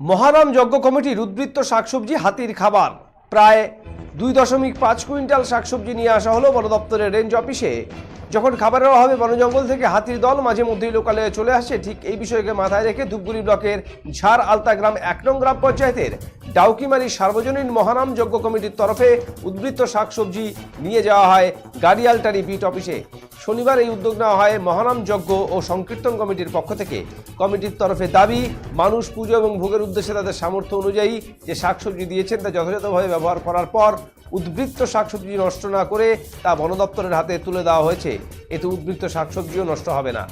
মহারাম যজ্ঞ কমিটির উদ্বৃত্ত শাকসবজি হাতির খাবার। প্রায় দুই দশমিক পাঁচ কুইন্টাল শাকসবজি নিয়ে আসা হলো বন দপ্তরের রেঞ্জ অফিসে। যখন খাবারের অভাবে বনজঙ্গল থেকে হাতির দল মাঝে মধ্যেই লোকালে চলে আসে, ঠিক এই বিষয়কে মাথায় রেখে ধূপগুড়ি ব্লকের ঝাড় আলতা গ্রাম এক নং গ্রাম পঞ্চায়েতের ডাউকিমারি সার্বজনীন মহানাম যজ্ঞ কমিটির তরফে উদ্বৃত্ত শাকসবজি নিয়ে যাওয়া হয় গাড়িয়ালটারি বিট অফিসে। শনিবার এই উদ্যোগ নেওয়া হয় মহানাম যজ্ঞ ও সংকীর্তন কমিটির পক্ষ থেকে। কমিটির তরফে দাবি, মানুষ পুজো এবং ভোগের উদ্দেশ্যে তাদের সামর্থ্য অনুযায়ী যে শাকসবজি দিয়েছেন তা যথাযথভাবে ব্যবহার করার পর উদ্বৃত্ত শাকসবজি নষ্ট না করে তা বন দপ্তরের হাতে তুলে দেওয়া হয়েছে। এতে উদ্বৃত্ত শাকসবজিও নষ্ট হবে না।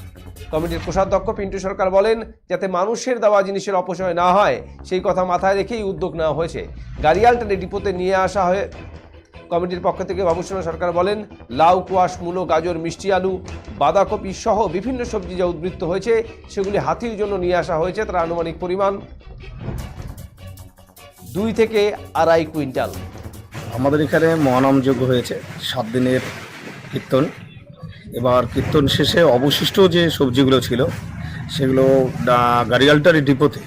কমিটির কোষাধ্যক্ষ পিন্টু সরকার বলেন, যাতে মানুষের দেওয়া জিনিসের অপচয় না হয়, সেই কথা মাথায় রেখেই উদ্যোগ নেওয়া হয়েছে। গাড়িয়ালটানে ডিপোতে নিয়ে আসা হয়ে কমিটির পক্ষ থেকে বাবুসোনা সরকার বলেন, লাউ, কোয়াশ, মূলো, গাজর, মিষ্টি, আলু, বাঁধাকপি সহ বিভিন্ন সবজি যা উদ্বৃত্ত হয়েছে, সেগুলি হাতির জন্য নিয়ে আসা হয়েছে তার আনুমানিক পরিমাণ দুই থেকে আড়াই কুইন্টাল। আমাদের এখানে মহানাম যজ্ঞ হয়েছে সাত দিনের কীর্তন। এবার কীর্তন শেষে অবশিষ্ট যে সবজিগুলো ছিল, সেগুলো গাড়িয়ালটারি ডিপোতে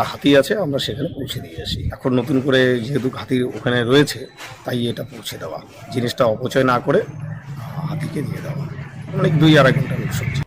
একটা হাতি আছে, আমরা সেখানে পৌঁছে দিয়ে আসি। এখন নতুন করে যেহেতু হাতির ওখানে রয়েছে, তাই এটা পৌঁছে দেওয়া। জিনিসটা অপচয় না করে হাতিকে দিয়ে দেওয়া। অনেক দুই আড়াই ঘণ্টা লোক সবজি